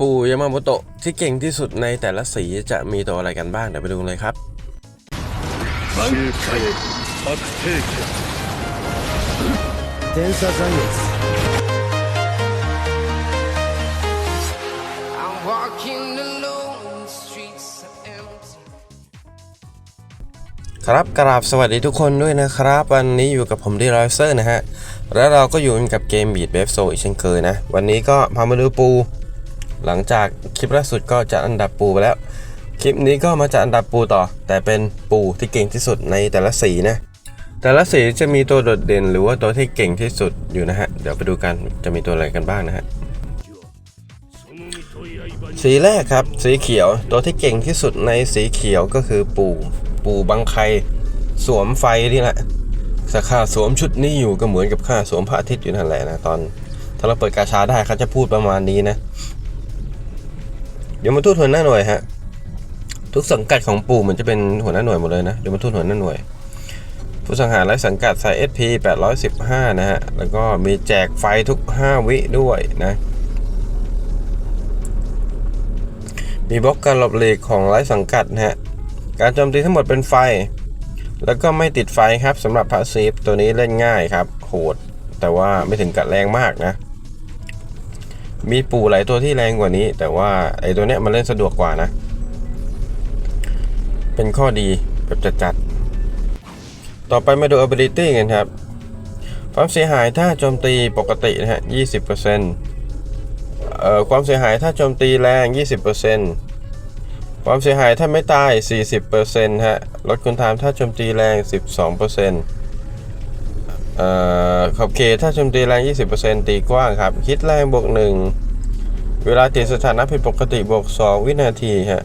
ปูยามาโมโตะที่เก่งที่สุดในแต่ละสีจะมีตัวอะไรกันบ้าง เดี๋ยวไปดูเลยครับครับกราบสวัสดีทุกคนด้วยนะครับ วันนี้อยู่กับผมดีรอยเซอร์นะฮะ แล้วเราก็อยู่กันกับเกมบีดเบฟโซอีกเช่นเคยนะ วันนี้ก็พามาดูปู หลังจากคลิปล่าสุดก็จะอันดับปูไปแล้ว คลิปนี้ก็มาจะอันดับปูต่อ แต่เป็นปูที่เก่งที่สุดในแต่ละสีนะ แต่ละสีจะมีตัวโดดเด่นหรือว่าตัวที่เก่งที่สุดอยู่นะฮะ เดี๋ยวไปดูกันจะมีตัวอะไรกันบ้างนะฮะ สีแรกครับ สีเขียว ตัวที่เก่งที่สุดในสีเขียวก็คือปู ปูบังไคสวมไฟนี่แหละสข้าสวมชุดนี้อยู่ก็เหมือนกับข้าสวมพระอาทิตย์อยู่นั่นแหละนะตอน ถ้าเราเปิดกาชาได้เขาจะพูดประมาณนี้นะ เดี๋ยวมาทูตหัวหน้าหน่วยฮะ ทุกสังกัดของปู่เหมือนจะเป็นหัวหน้าหน่วยหมดเลยนะเดี๋ยวมาทูตหัวหน้าหน่วย ผู้สังหารไร้สังกัดใส่ SP 815 นะฮะ แล้วก็มีแจกไฟทุก 5 วิด้วยนะ มีบล็อกการหลบหลีกของไร้สังกัดนะฮะ การโจมตีทั้งหมดเป็นไฟ แล้วก็ไม่ติดไฟครับสำหรับพาสซีฟตัวนี้เล่นง่ายครับโหดแต่ว่าไม่ถึงกับแรงมากนะ มีปู่หลายตัวที่แรงกว่านี้ แต่ว่าไอตัวเนี้ยมันเล่นสะดวกกว่านะ เป็นข้อดีแบบจัดๆ ต่อไปมาดู ability กันครับความเสียหายถ้าโจมตีปกตินะฮะ 20%เอ่อความเสียหายถ้าโจมตีแรง 20%ความเสียหายถ้าไม่ตาย 40%ฮะ ลดคุณทามถ้าโจมตีแรง 12%เอ่อ ขอบเขตถ้าโจมตีแรง 20%ตีกว้างครับ คิดแรงบวก 1 เวลาติดสถานะผิดปกติบวก 2 วินาทีฮะ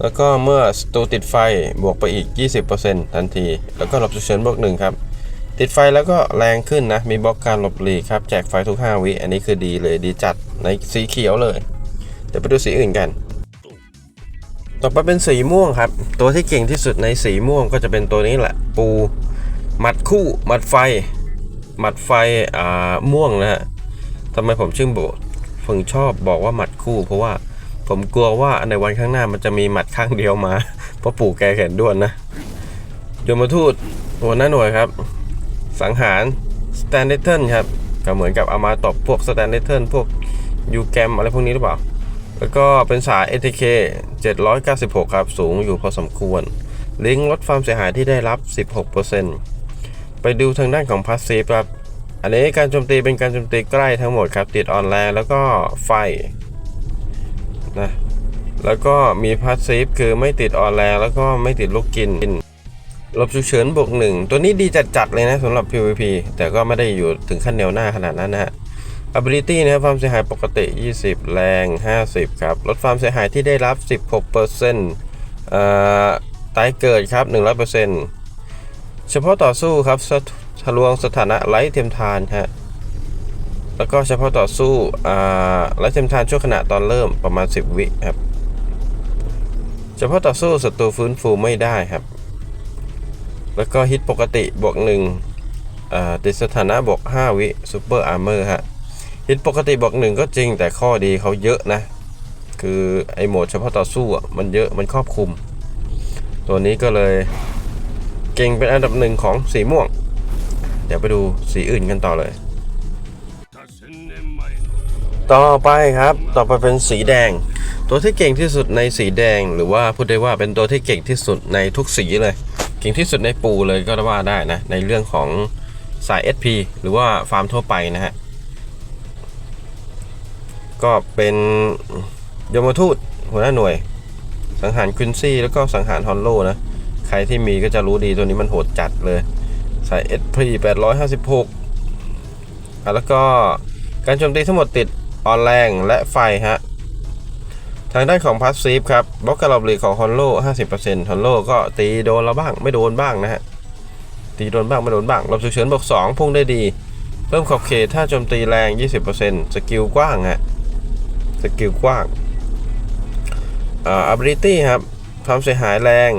แล้วก็เมื่อสตูติดไฟบวกไปอีก 20%ทันที แล้วก็หลบฉุกเฉินบวก 1 ครับ ติดไฟแล้วก็แรงขึ้นนะ มีบล็อกการหลบหลีกครับ แจกไฟทุก 5 วิ อันนี้คือดีเลยดีจัดในสีเขียวเลย เดี๋ยวไปดูสีอื่นกัน ต่อไปเป็นสีม่วงครับ ตัวที่เก่งที่สุดในสีม่วงก็จะเป็นตัวนี้แหละ ปู หมัดคู่หมัดไฟ หมัดไฟอ่าม่วงนะฮะทำไมผมชื่อโบผมชอบบอกว่าหมัดคู่ เพราะว่าผมกลัวว่าในวันข้างหน้ามันจะมีหมัดข้างเดียวมา เพราะปู่แกแขนด้วนนะยมทูตหัวหน้าหน่วยครับ สังหารสแตนเดเทิลครับก็เหมือนกับเอามาตบพวกสแตนเดเทิลพวกยูแกมอะไรพวกนี้หรือเปล่า แล้วก็เป็นสาย ATK 796 ครับ สูงอยู่พอสมควร ลิงก์ลดความเสียหายที่ได้รับ 16%ไป ดูทางด้านของพาสซีฟครับ อันนี้การโจมตีเป็นการโจมตีใกล้ทั้งหมดครับ ติดออนแลนแล้วก็ไฟนะแล้วก็มีพาสซีฟคือไม่ติดออนแลนแล้วก็ไม่ติดลูกกินลบฉุกเฉินบวกหนึ่งตัวนี้ดีจัดๆเลยนะสำหรับ PVP แต่ก็ไม่ได้อยู่ถึงขั้นแนวหน้าขนาดนั้นนะฮะ ability นะครับความเสียหายปกติ 20 แรง 50 ครับ ลดความเสียหายที่ได้รับ 16%เอ่อตายเกิดครับ 100% เฉพาะต่อสู้ครับทะลวงสถานะไร้เทียมทานฮะแล้วก็เฉพาะต่อสู้อ่าไร้เทียมทานช่วงขณะตอนเริ่มประมาณ 10 วิครับเฉพาะต่อสู้ศัตรูฟื้นฟูไม่ได้ครับ แล้วก็ฮิตปกติบวกหนึ่งอ่าติดสถานะบวก5วิซูเปอร์อาร์เมอร์ฮะฮิตปกติบวกหนึ่งก็จริงแต่ข้อดีเขาเยอะนะ คือไอโหมดเฉพาะต่อสู้อะมันเยอะมันครอบคลุม ตัวนี้ก็เลย เก่งเป็นอันดับหนึ่งของสีม่วง เดี๋ยวไปดูสีอื่นกันต่อเลย ต่อไปครับ ต่อไปเป็นสีแดง ตัวที่เก่งที่สุดในสีแดง หรือว่าพูดได้ว่าเป็นตัวที่เก่งที่สุดในทุกสีเลย เก่งที่สุดในปูเลยก็ว่าได้นะ ในเรื่องของสาย SP หรือว่าฟาร์มทั่วไปนะฮะ ก็เป็นยมทูตหัวหน้าหน่วย สังหารควินซี่แล้วก็สังหารฮอนโลนะ ใครที่มีก็จะรู้ดีตัวนี้มันโหดจัดเลย สาย SP 856อะแล้วก็การโจมตีทั้งหมดติดออนแรงและไฟฮะ ทางด้านของพาสซีฟครับบล็อกกระหลบหลีกของฮอนโล50%ฮอนโลก็ตีโดนเราบ้างไม่โดนบ้างนะฮะ ตีโดนบ้างไม่โดนบ้างหลบฉุกเฉินบวก2พุ่งได้ดี เพิ่มขอบเขตถ้าโจมตีแรง 20%สกิลกว้างฮะ สกิลกว้างอ่า ability ครับ ความเสียหายแรง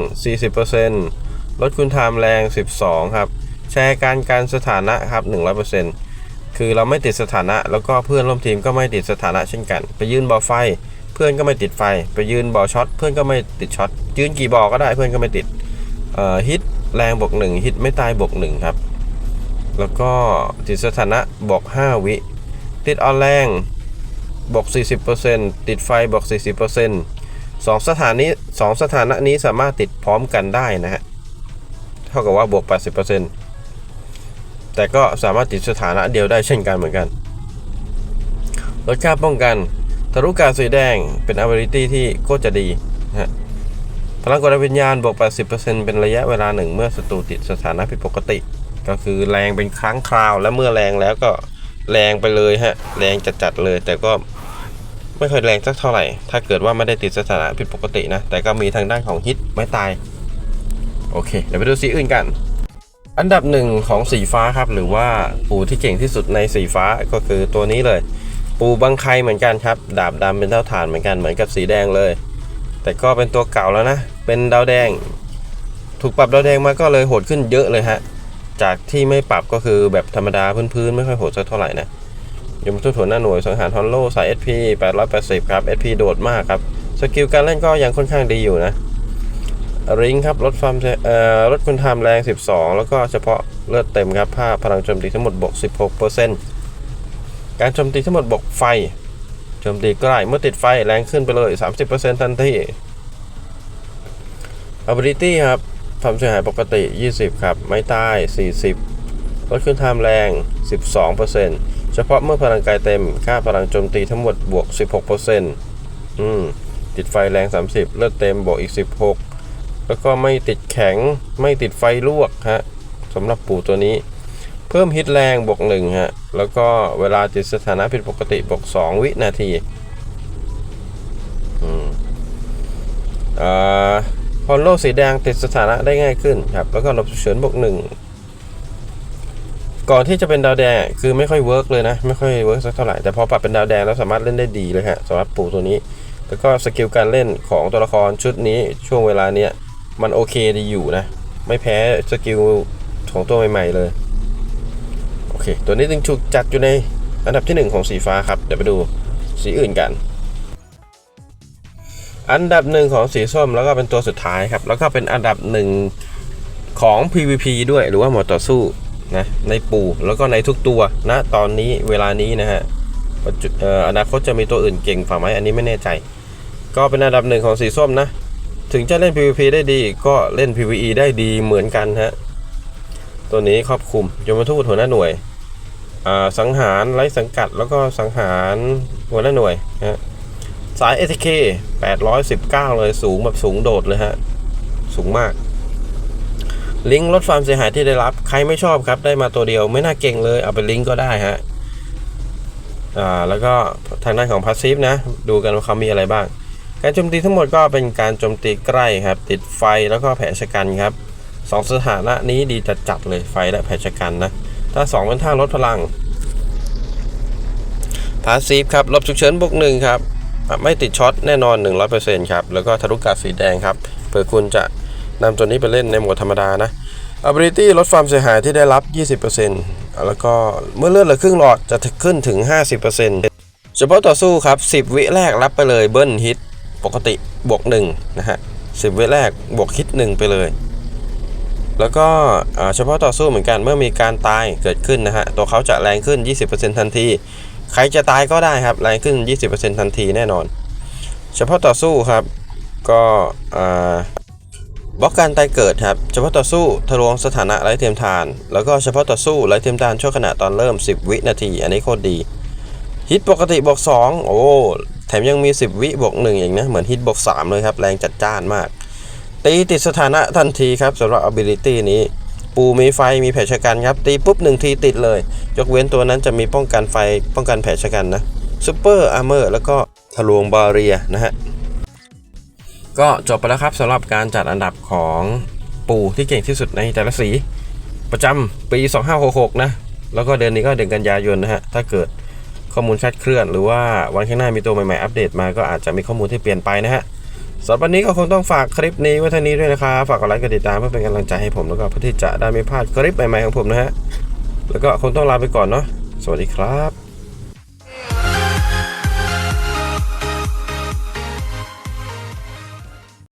40%ลดคุณไทม์แรง 12 ครับ แชร์การการสถานะครับ 100%คือเราไม่ติดสถานะ แล้วก็เพื่อนร่วมทีมก็ไม่ติดสถานะเช่นกัน ไปยื่นบอไฟ เพื่อนก็ไม่ติดไฟ ไปยืนบ่อช็อต เพื่อนก็ไม่ติดช็อต ยืนกี่บ่อก็ได้เพื่อนก็ไม่ติดฮิตแรงบวกหนึ่งฮิตไม่ตายบวกหนึ่งครับ แล้วก็ติดสถานะบวก5 วิ ติดออนแรงบวก40%ติดไฟบวก40% สองสถานีสองสถานะนี้สามารถติดพร้อมกันได้นะฮะ เท่ากับว่าบวก 80%แต่ก็สามารถติดสถานะเดียวได้เช่นกันเหมือนกัน ลดค่าป้องกันทะลุกาสีแดงเป็น ability ที่โคตรจะดีนะฮะพลังกดวิญญาณบวก 80%เป็นระยะเวลาหนึ่งเมื่อศัตรูติดสถานะผิดปกติ ก็คือแรงเป็นครั้งคราว และเมื่อแรงแล้วก็แรงไปเลยฮะ แรงจัดๆเลย แต่ก็ ไม่ค่อยแรงสักเท่าไหร่ ถ้าเกิดว่าไม่ได้ติดสถานะผิดปกตินะ แต่ก็มีทางด้านของฮิตไม่ตาย โอเค เดี๋ยวไปดูสีอื่นกัน อันดับหนึ่งของสีฟ้าครับ หรือว่าปูที่เก่งที่สุดในสีฟ้าก็คือตัวนี้เลย ปูบังไคเหมือนกันครับ ดาบดำเป็นเท่าฐานเหมือนกันเหมือนกับสีแดงเลย แต่ก็เป็นตัวเก่าแล้วนะ เป็นดาวแดง ถูกปรับดาวแดงมาก็เลยโหดขึ้นเยอะเลยฮะ จากที่ไม่ปรับก็คือแบบธรรมดาพื้นๆไม่ค่อยโหดสักเท่าไหร่นะ ยมทุนหัวหน้าหน่วยสังหารฮอนโลสาย SP 880 ครับ SP โดดมากครับ สกิลการเล่นก็ยังค่อนข้างดีอยู่นะ ริงครับลดความเอ่อลดคุณทามแรง 12 แล้วก็เฉพาะเลือดเต็มครับผ้าพพลังโจมตีทั้งหมดบวก 16%การโจมตีทั้งหมดบวกไฟโจมตีใกล้เมื่อติดไฟแรงขึ้นไปเลย 30%ทันที ability ครับความเสียหายปกติ 20 ครับ ไม้ใต้40ลดขึ้นไทม์แรง 12%เฉ พาะเมื่อพลังกายเต็ม ค่าพลังโจมตีทั้งหมดบวก 16%อืมติดไฟแรง 30 เลือดเต็มบวกอีก 16 แล้วก็ไม่ติดแข็งไม่ติดไฟลวกฮะสำหรับปู่ตัวนี้ เพิ่มฮิตแรงบวก1ฮะแล้วก็เวลาติดสถานะผิดปกติบวก2 วินาทีอืมอ่าพอโลสีแดงติดสถานะได้ง่ายขึ้นครับแล้วก็หลบเฉินบวกหนึ่ง ก่อนที่จะเป็นดาวแดงคือไม่ค่อยเวิร์กเลยนะ ไม่ค่อยเวิร์กสักเท่าไหร่ แต่พอปรับเป็นดาวแดงแล้วสามารถเล่นได้ดีเลยฮะสำหรับปู่ตัวนี้ แล้วก็สกิลการเล่นของตัวละครชุดนี้ช่วงเวลาเนี้ยมันโอเคดีอยู่นะ ไม่แพ้สกิลของตัวใหม่ๆเลยโอเค ตัวนี้จึงถูกจัดอยู่ในอันดับที่หนึ่งของสีฟ้าครับ เดี๋ยวไปดูสีอื่นกัน อันดับหนึ่งของสีส้มแล้วก็เป็นตัวสุดท้ายครับ แล้วก็เป็นอันดับหนึ่งของ PVP ด้วยหรือว่าหมดต่อสู้ นะในปูแล้วก็ในทุกตัวนะตอนนี้เวลานี้นะฮะอนาคตจะมีตัวอื่นเก่งฝ่าไหมอันนี้ไม่แน่ใจ ก็เป็นอันดับหนึ่งของสีส้มนะ ถึงจะเล่น PVP ได้ดีก็เล่น PVE ได้ดีเหมือนกันฮะตัวนี้ครอบคลุมยมทูตหัวหน้าหน่วยสังหารไร้สังกัดแล้วก็สังหารหัวหน้าหน่วยฮะสาย ATK 819 เลยสูงแบบสูงโดดเลยฮะ สูงมาก ลิงก์ลดความเสียหายที่ได้รับ ใครไม่ชอบครับ ได้มาตัวเดียวไม่น่าเก่งเลย เอาไปลิงก์ก็ได้ฮะ อ่า แล้วก็ทางด้านของพาสซีฟนะ ดูกันว่าเขามีอะไรบ้าง การโจมตีทั้งหมดก็เป็นการโจมตีใกล้ครับ ติดไฟแล้วก็แผลชะกันครับสองสถานะนี้ดีจัดจัดเลยไฟและแผลชะกันนะ ถ้าสองเป็นท่าลดพลังพาสซีฟครับลบฉุกเฉินบวกหนึ่งครับ ไม่ติดช็อตแน่นอน 100%ครับ แล้วก็ทะลุกาสีแดงครับเผื่อคุณจะ นำตัวนี้ไปเล่นในโหมดธรรมดานะ ability ลดความเสียหายที่ได้รับ 20%แล้วก็เมื่อเลือดเหลือครึ่งหลอดจะขึ้นถึง 50%เฉพาะต่อสู้ครับ 10 วิแรกรับไปเลยเบิ้ลฮิตปกติบวก1นะฮะ10 วิแรกบวกฮิต1ไปเลย แล้วก็เฉพาะต่อสู้เหมือนกันเมื่อมีการตายเกิดขึ้นนะฮะตัวเขาจะแรงขึ้น 20%ทันที ใครจะตายก็ได้ครับแรงขึ้น 20%ทันทีแน่นอน เฉพาะต่อสู้ครับก็ บล็อกการตายเกิดครับ เฉพาะต่อสู้ทะลวงสถานะไร้เทียมทาน แล้วก็เฉพาะต่อสู้ไร้เทียมทานช่วงขณะตอนเริ่ม 10 วินาที อันนี้โคตรดี ฮิตปกติบวก2 โอ้ แถมยังมี 10 วิบวก1อีกนะ เหมือนฮิตบวก3 เลยครับ แรงจัดจ้านมาก ตีติดสถานะทันทีครับสำหรับ ability นี้ ปูมีไฟมีแผลชะกันครับ ตีปุ๊บหนึ่งทีติดเลย ยกเว้นตัวนั้นจะมีป้องกันไฟป้องกันแผลชะกันนะซูเปอร์อาร์เมอร์แล้วก็ทะลวงบาเรียนะฮะ ก็จบไปแล้วครับสำหรับการจัดอันดับของปู่ที่เก่งที่สุดในแต่ละสี ประจำปี 2566 นะ แล้วก็เดือนนี้ก็เดือนกันยายนนะฮะ ถ้าเกิดข้อมูลคลาดเคลื่อน หรือว่าวันข้างหน้ามีตัวใหม่ๆ อัปเดตมาก็อาจจะมีข้อมูลที่เปลี่ยนไปนะฮะสำหรับวันนี้ก็คงต้องฝากคลิปนี้ไว้เท่านี้ด้วยนะครับ ฝากกดไลค์กดติดตามเพื่อเป็นกำลังใจให้ผมแล้วก็เพื่อที่จะได้ไม่พลาดคลิปใหม่ๆของผมนะฮะ แล้วก็คงต้องลาไปก่อนเนาะ สวัสดีครับ